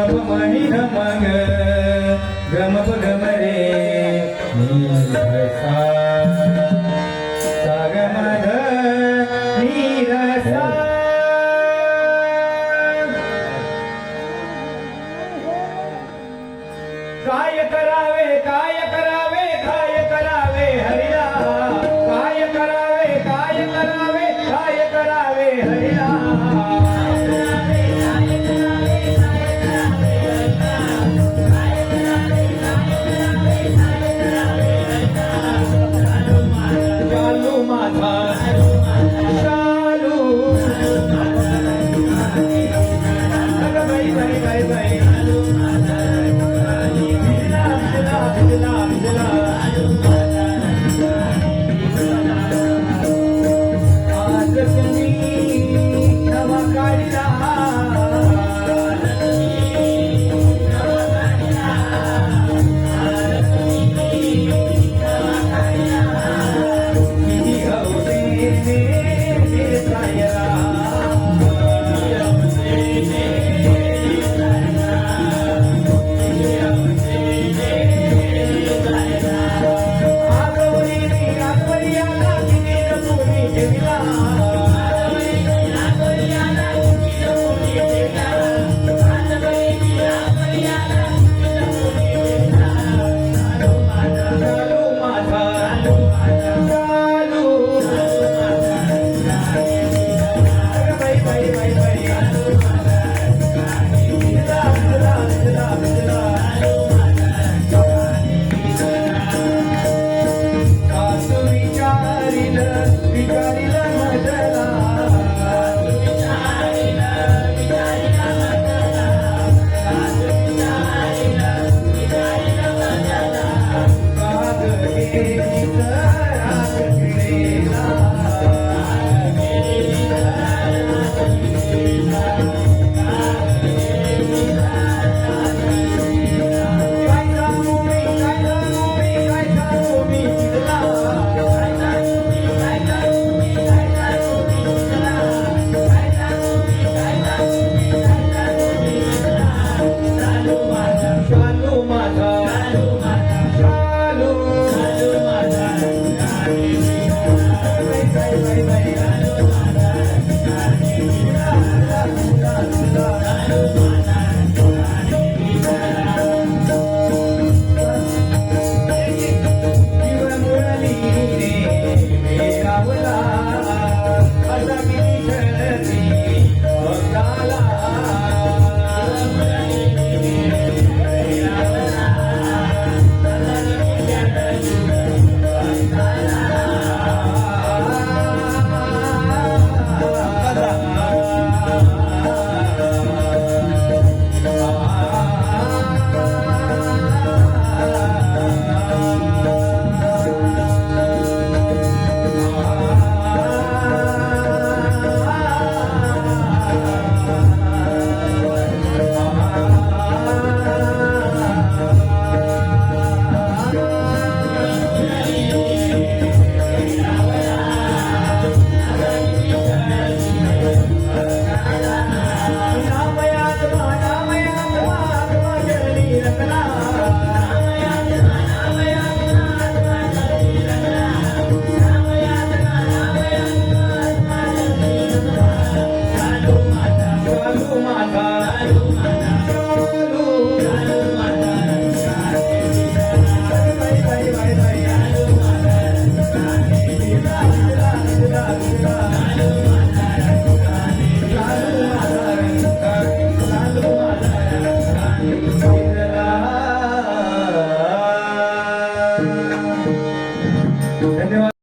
मणि गमग गमप गम रे नीरसा गमध नीरसा काय দিলাম